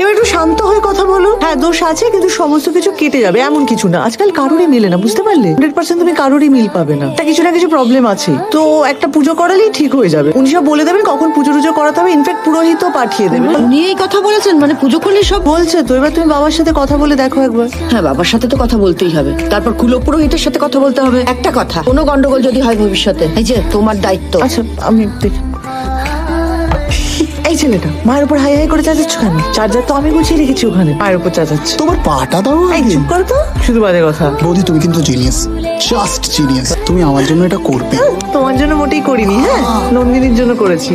এবার একটু শান্ত হয়ে কথা বলো। হ্যাঁ দোষ আছে কিন্তু সমস্ত কিছু কেটে যাবে এমন কিছু না। আজকাল কারোরই মিলে না বুঝতে পারলে? হান্ড্রেড পার্সেন্ট তুমি কারোরই মিল পাবে না। তা কিছু না কিছু প্রবলেম আছে। তো একটা পুজো করালেই ঠিক হয়ে যাবে। উনি সব বলে দেবেন কখন পুজো টুজো করাতে হবে। ইনফ্যাক্ট পুরোহিতও পাঠিয়ে দেবে। উনি এই কথা বলেছেন মানে পুজো করলে সব বলছে তো এবার তুমি বাবার সাথে কথা বলে দেখো একবার। হ্যাঁ বাবার সাথে তো কথা বলতেই হবে। তারপর কুলো পুরোহিতের সাথে কথা বলতে হবে। একটা কথা কোনো গন্ডগোল যদি হয় ভবিষ্যতে। এই যে তোমার দায়িত্ব। আচ্ছা আমি দেখি। ছেলেটা? মায়ের উপর হাই হাই করে চাচাচ্ছ কেন? চার্জার তো আমি গুছিয়ে রেখেছি ওখানে। মায়ের উপর চাচাচ্ছ। তোমার পাটা দাও এই চুপ কর তো। শুধু বাজে কথা। বৌদি তুমি কিন্তু জিনিয়াস জাস্ট জিনিয়াস তুমি আমার জন্য এটা করবে। তোমার জন্য মোটেই করিনি হ্যাঁ? নন্দিনীর জন্য করেছি।